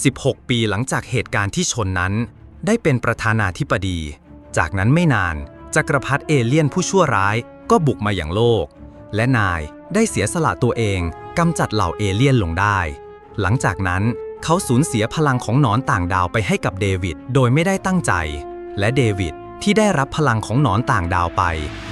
16 ปีหลังจากเหตุการณ์ที่ชนนั้น ได้เป็นประธานาธิบดี จากนั้นไม่นานจักรพรรดิเอเลี่ยนผู้ชั่วร้ายก็บุกมาอย่างโลก และนายได้เสียสละตัวเองกำจัดเหล่าเอเลี่ยนลงได้ หลังจากนั้นเขาสูญเสียพลังของหนอนต่างดาวไปให้กับเดวิดโดยไม่ได้ตั้งใจ และเดวิดที่ได้รับพลังของหนอนต่างดาวไป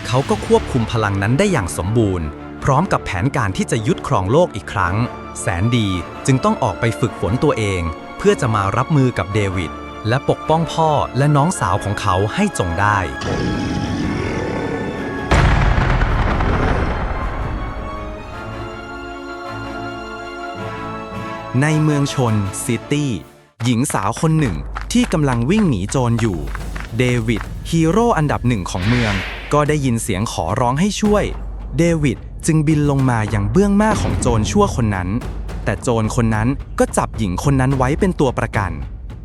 เขาก็ควบคุมพลังนั้นได้อย่างสมบูรณ์ พร้อมกับแผนการที่จะยึดครองโลกอีกครั้ง แสนดีจึงต้องออกไปฝึกฝนตัวเอง เพื่อจะมารับมือกับเดวิดและปกป้องพ่อและน้องสาวของเขาให้จงได้ ในเมืองชนซิตี้ หญิงสาวคนหนึ่งที่กำลังวิ่งหนีโจรอยู่ เดวิดฮีโร่อันดับหนึ่งของเมือง ก็ได้ยินเสียงขอร้องให้ช่วย เดวิด จึงบินลงมาอย่างเบื้องหน้าของโจรชั่วคนนั้น แต่โจรคนนั้นก็จับหญิงคนนั้นไว้เป็นตัวประกัน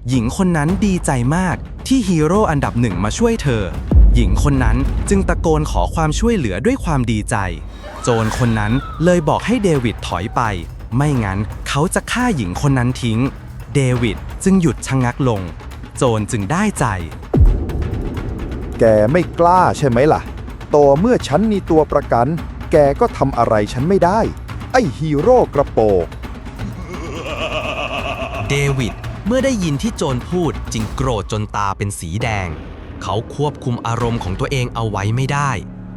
หญิงคนนั้นดีใจมากที่ฮีโร่อันดับหนึ่งมาช่วยเธอ หญิงคนนั้นจึงตะโกนขอความช่วยเหลือด้วยความดีใจ โจรคนนั้นเลยบอกให้เดวิดถอยไป ไม่งั้นเขาจะฆ่าหญิงคนนั้นทิ้ง เดวิดจึงหยุดชะงักลง โจรจึงได้ใจ แกไม่กล้าใช่ไหมล่ะ ต่อเมื่อฉันมีตัวประกัน แกก็ทำอะไรฉันไม่ได้ ไอ้ฮีโร่กระโปงเดวิดเมื่อได้ยินที่โจรพูดจึงโกรธจนตาเป็นสีแดง เขาควบคุมอารมณ์ของตัวเองเอาไว้ไม่ได้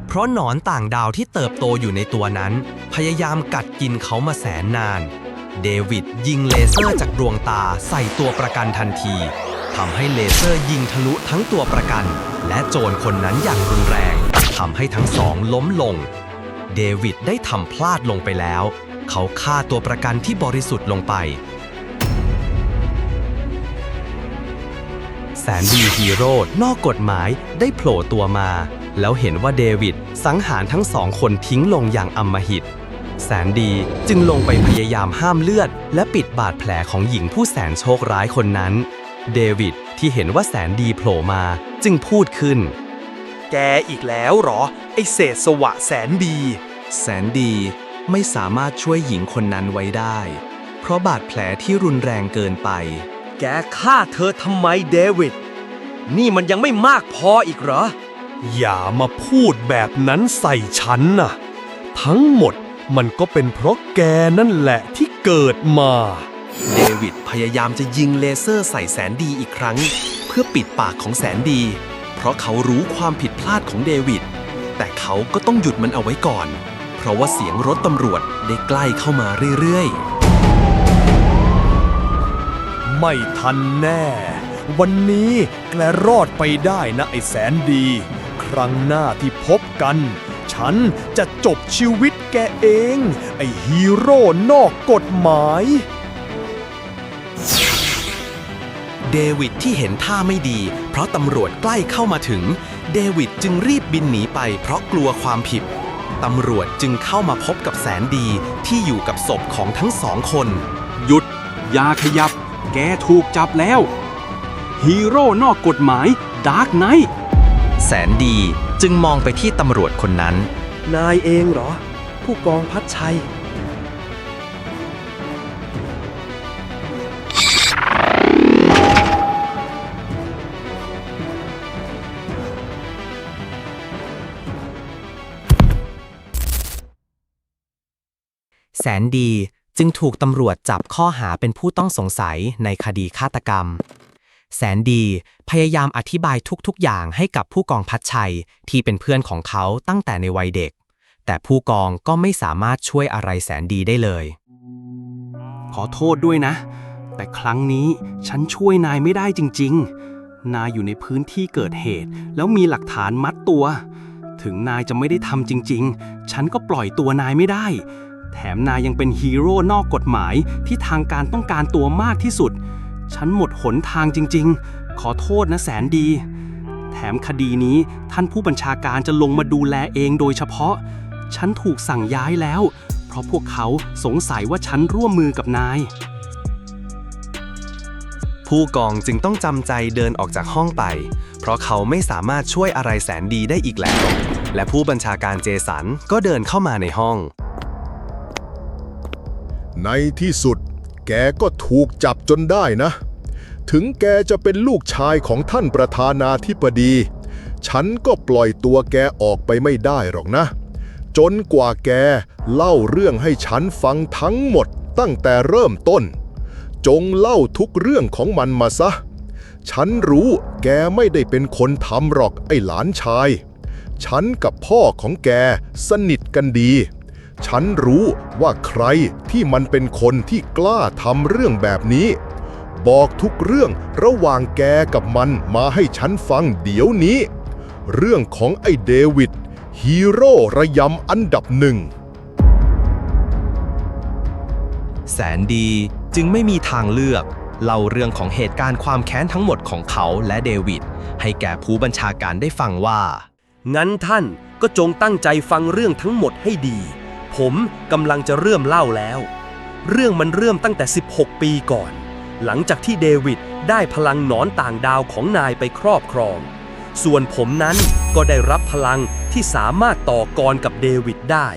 เพราะหนอนต่างดาวที่เติบโตอยู่ในตัวนั้น พยายามกัดกินเขามาแสนนาน เดวิดยิงเลเซอร์จากดวงตาใส่ตัวประกันทันทีทำให้เลเซอร์ยิงทะลุทั้งตัวประกัน และโจรคนนั้นอย่างรุนแรงทำให้ทั้งสองล้มลง เดวิดได้ทำพลาดลงไปแล้ว เขาฆ่าตัวประกันที่บริสุทธิ์ลงไป แสนดีฮีโร่นอกกฎหมายได้โผล่ตัวมา แล้วเห็นว่าเดวิดสังหารทั้งสองคนทิ้งลงอย่างอำมหิต แสนดีจึงลงไปพยายามห้ามเลือด และปิดบาดแผลของหญิงผู้แสนโชคร้ายคนนั้น เดวิดที่เห็นว่าแสนดีโผล่มาจึงพูดขึ้น แกอีกแล้วเหรอ ไอเศษสวะแสนดี แสนดีไม่สามารถช่วยหญิงคนนั้นไว้ได้ เพราะบาดแผลที่รุนแรงเกินไป แกฆ่าเธอทำไมเดวิด นี่มันยังไม่มากพออีกเหรอ อย่ามาพูดแบบนั้นใส่ฉันน่ะทั้งหมดมันก็เป็นเพราะแกนั่นแหละที่เกิดมา เดวิดพยายามจะยิงเลเซอร์ใส่แสนดีอีกครั้ง เพื่อปิดปากของแสนดี เพราะเขารู้ความผิดพลาดของเดวิด แต่เขาก็ต้องหยุดมันเอาไว้ก่อน เพราะว่าเสียงรถตำรวจได้ใกล้เข้ามาเรื่อยๆ ไม่ทันแน่ วันนี้แกรอดไปได้นะไอ้แสนดี ครั้งหน้าที่พบกัน ฉันจะจบชีวิตแกเอง ไอ้ฮีโร่นอกกฎหมาย เดวิดที่เห็นท่าไม่ดี เพราะตำรวจใกล้เข้ามาถึง เดวิดจึงรีบบินหนีไปเพราะกลัวความผิด ตำรวจจึงเข้ามาพบกับแสนดีที่อยู่กับศพของทั้งสองคน หยุด อย่าขยับ แกถูกจับแล้ว ฮีโร่นอกกฎหมายดาร์กไนท์แสนดีจึงมองไปที่ตำรวจคนนั้น นายเองเหรอ ผู้กองพัดชัย แสนดีจึงถูกตำรวจจับข้อหาเป็นผู้ต้องสงสัยในคดีฆาตกรรม แสนดีพยายามอธิบายทุกๆ อย่างให้กับผู้กองพัดชัยที่เป็นเพื่อนของเขาตั้งแต่ในวัยเด็ก แต่ผู้กองก็ไม่สามารถช่วยอะไรแสนดีได้เลย ขอโทษด้วยนะ แต่ครั้งนี้ฉันช่วยนายไม่ได้จริง ๆ นายอยู่ในพื้นที่เกิดเหตุ แล้วมีหลักฐานมัดตัว ถึงนายจะไม่ได้ทำจริง ๆ ฉันก็ปล่อยตัวนายไม่ได้ แถมนายยังเป็นฮีโร่นอกกฎหมายที่ทางการต้องการตัวมากที่สุด ฉันหมดหนทางจริง ๆ ขอโทษนะแสนดี แถมคดีนี้ท่านผู้บัญชาการจะลงมาดูแลเองโดยเฉพาะ ฉันถูกสั่งย้ายแล้ว เพราะพวกเขาสงสัยว่าฉันร่วมมือกับนาย ผู้กองจึงต้องจำใจเดินออกจากห้องไป เพราะเขาไม่สามารถช่วยอะไรแสนดีได้อีกแล้ว และผู้บัญชาการเจสันก็เดินเข้ามาในห้อง ในที่สุด แกก็ถูกจับจนได้นะ ถึงแกจะเป็นลูกชายของท่านประธานาธิบดี ฉันก็ปล่อยตัวแกออกไปไม่ได้หรอกนะ จนกว่าแกเล่าเรื่องให้ฉันฟังทั้งหมดตั้งแต่เริ่มต้น จงเล่าทุกเรื่องของมันมาซะ ฉันรู้แกไม่ได้เป็นคนทำหรอกไอ้หลานชาย ฉันกับพ่อของแกสนิทกันดี ฉันรู้ว่าใครที่มันเป็นคนที่กล้าทำเรื่องแบบนี้ บอกทุกเรื่องระหว่างแกกับมันมาให้ฉันฟังเดี๋ยวนี้ เรื่องของไอ้เดวิดฮีโร่ระยำอันดับหนึ่ง แสนดีจึงไม่มีทางเลือก เล่าเรื่องของเหตุการณ์ความแค้นทั้งหมดของเขาและเดวิดให้แก่ผู้บัญชาการได้ฟังว่า งั้นท่านก็จงตั้งใจฟังเรื่องทั้งหมดให้ดี ผมกำลังจะเริ่มเล่าแล้ว เรื่องมันเริ่มตั้งแต่ 16 ปีก่อน หลังจากที่เดวิดได้พลังหนอนต่างดาวของนายไปครอบครอง ส่วนผมนั้นก็ได้รับพลังที่สามารถต่อกรกับเดวิดได้